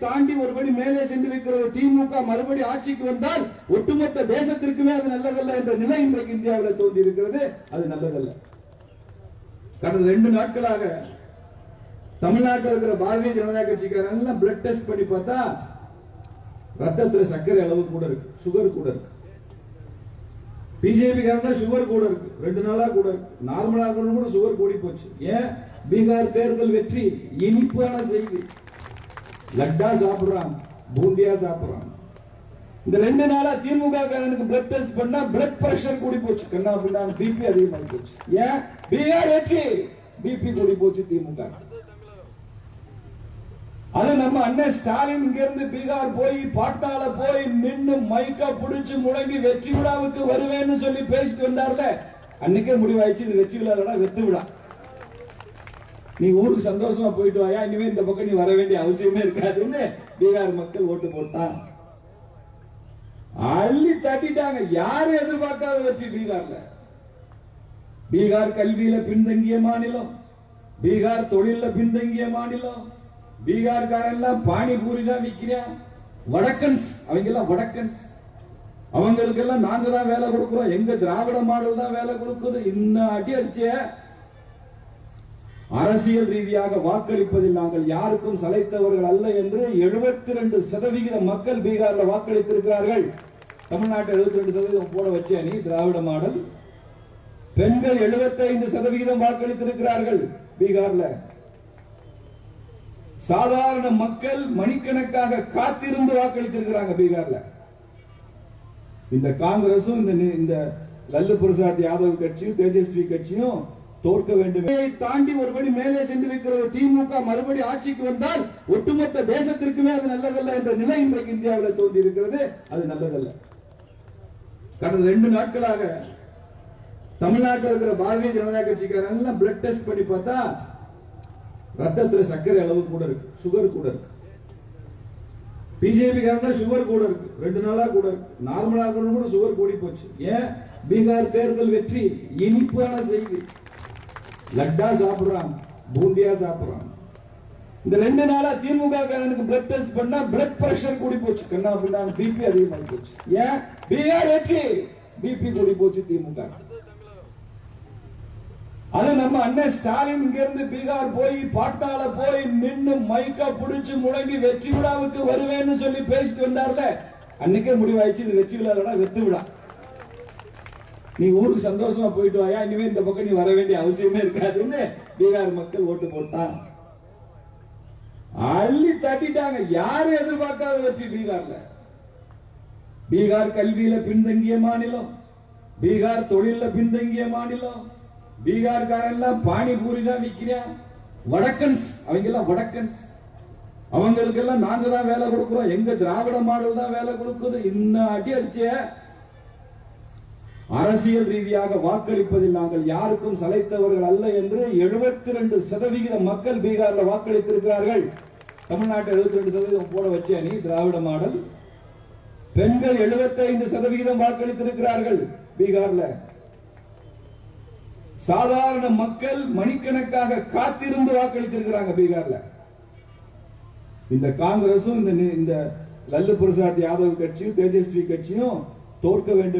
தாண்டி ஒருபடி மேலே சென்றிருக்கிறது திமுக மறுபடி ஆட்சிக்கு வந்தால் ஒட்டுமொத்த தேசத்திற்குமே அது நல்லதல்ல என்ற நிலை இன்றைக்கு இந்தியாவில் தோன்றி இருக்கிறது அது நல்லதல்ல. கடந்த ரெண்டு நாட்களாக தமிழ்நாட்டில் இருக்கிற பாரதிய ஜனதா கட்சிக்காரங்க பிளட் டெஸ்ட் பண்ணி பார்த்தா ரத்தத்தில் சர்க்கரை அளவு கூட இருக்கு சுகர் கூட இருக்கு. பிஜேபி காரணம் சுகர் கூட இருக்கு. ரெண்டு நாளா கூட இருக்கு. நார்மலா கூட சுகர் கூடி போச்சு. ஏன்? பீகார் தேர்தல் வெற்றி இனிப்பான செய்தி. லட்டா சாப்பிடுறான் பூந்தியா சாப்பிடுறான். இந்த ரெண்டு நாளா திமுக காரனுக்கு பிளட் டெஸ்ட் பண்ணா பிளட் பிரஷர் கூடி போச்சு. கண்ணா பின்னா பிபி அதிகமாகி போச்சு. ஏன்? பீகார் ஏற்றி பிபி கூடி போச்சு திமுக. அது நம்ம அண்ணன் ஸ்டாலின் இங்க இருந்து பீகார் போய் பாட்னால போய் நின்னு மைக்க புடிச்சு முழங்கி வெற்றி விழாவுக்கு வருவேன்னு சொல்லி பேசிட்டு வந்தார்ல. அன்னைக்கே முடிவாயிடுச்சு. இது வெற்றி விழா வெத்து விழா. நீ ஊருக்கு சந்தோஷமா போயிட்டு வாயா இனிமே இந்த பக்கம் நீ வர வேண்டிய அவசியமே இருக்காதுன்னு பீகார் மக்கள் ஓட்டு போட்டான் அள்ளி தட்டிட்டாங்க. யாரும் எதிர்பார்க்காத வச்சு பீகார்ல? பீகார் கல்வியில பின்தங்கிய மாநிலம். பீகார் தொழில பின்தங்கிய மாநிலம். பீகார்காரெல்லாம் பானிபூரி தான் விற்கிறான் வடக்கன்ஸ் அவங்க எல்லாம் வடக்கன்ஸ். அவங்களுக்கு எல்லாம் நாங்க தான் வேலை கொடுக்கிறோம். எங்க திராவிட மாடல் தான் வேலை கொடுக்குது. இன்னும் அடி அடிச்ச. அரசியல் ரீதியாக வாக்களிப்பதில் நாங்கள் யாருக்கும் சளைத்தவர்கள் அல்ல என்று 72% ரெண்டு சதவிகித மக்கள் பீகார்ல வாக்களித்திருக்கிறார்கள். தமிழ்நாட்டை 72% ரெண்டு சதவீதம் போட வச்ச அணி திராவிட மாடல். பெண்கள் 75% சதவிகிதம் வாக்களித்திருக்கிறார்கள் பீகார்ல. சாதாரண மக்கள் மணிக்கணக்காக காத்திருந்து வாக்களித்திருக்கிறாங்க பீகார்ல. இந்த காங்கிரசும் இந்த இந்த லல்லு பிரசாத் யாதவ் கட்சியும் தேஜஸ்வி கட்சியும் தோற்க வேண்டும். தாண்டி ஒருபடி மேலே சென்றிருக்கிறது திமுக. மறுபடி ஆட்சிக்கு வந்தால் ஒட்டுமொத்த தேசத்திற்குமே அது நல்லதல்ல என்ற நிலை இன்றைக்கு இந்தியாவில் தோன்றி இருக்கிறது அது நல்லதல்ல. கடந்த ரெண்டு நாட்களாக தமிழ்நாட்டில் இருக்கிற பாரதிய ஜனதா கட்சிக்காரங்க எல்லாம் பிளட் டெஸ்ட் பண்ணி பார்த்தா ரத்தத்துல சர்க்கரை அளவு கூட இருக்கு சுகர் கூட இருக்கு. பிஜேபி காரங்க சுகர் கூட இருக்கு. ரெண்டு நாளா கூட இருக்கு. நார்மலா கூட சுகர் கூடி போச்சு. ஏன்? பீகார் தேர்தல் வெற்றி இனிப்பான செய்தி. லட்டா சாப்பிடுறான் பூந்தியா சாப்பிடுறான். இந்த ரெண்டு நாளா திமுக காரனுக்கு பிளட் டெஸ்ட் பண்ணா பிளட் பிரஷர் கூடி போச்சு. கண்ணா பின்னா பிபி அதிகமாகி போச்சு. ஏன்? பிஆர் வெற்றி பிபி கூடி போச்சு திமுக. அது நம்ம அண்ணன் ஸ்டாலின் இங்க இருந்து பீகார் போய் பாட்னால போய் நின்னு மைக்க புடிச்சு முழங்கி வெற்றி விழாவுக்கு வருவேன்னு சொல்லி பேசிட்டு வந்தார்ல. அன்னைக்கே முடிவாயிடுச்சு. இது வெற்றி விழா வெத்து விழா. நீ ஊருக்கு சந்தோஷமா போயிட்டு வாயா? இனிமே இந்த பக்கம் நீ வர வேண்டிய அவசியமே இருக்காதுன்னு பீகார் மக்கள் ஓட்டு போட்டான் அள்ளி தட்டிட்டாங்க. யாரும் எதிர்பார்க்காத வச்சு பீகார்ல. பீகார் கல்வியில பின்தங்கிய மாநிலம். பீகார் தொழில பின்தங்கிய மாநிலம். பீகார்காரெல்லாம் பானிபூரி தான் விற்கிறான் வடக்கன்ஸ். அவங்க எல்லாம் வடக்கன்ஸ். அவங்களுக்கு எல்லாம் நாங்க தான் வேலை கொடுக்கிறோம். எங்க திராவிட மாடல் தான் வேலை கொடுக்குது. இன்னும் அடி அடிச்ச. அரசியல் ரீதியாக வாக்களிப்பதில் நாங்கள் யாருக்கும் சளைத்தவர்கள் அல்ல என்று 72% ரெண்டு சதவிகித மக்கள் பீகார்ல வாக்களித்திருக்கிறார்கள். தமிழ்நாட்டை 72% ரெண்டு சதவீதம் போட வச்சு அணி திராவிட மாடல். பெண்கள் 75% சதவிகிதம் வாக்களித்திருக்கிறார்கள் பீகார்ல. சாதாரண மக்கள் மணிக்கணக்காக காத்திருந்து வாக்களித்திருக்கிறாங்க பீகார்ல. இந்த காங்கிரசும் இந்த இந்த லல்லு பிரசாத் யாதவ் கட்சியும் தேஜஸ்வி கட்சியும் தோற்க வேண்டும்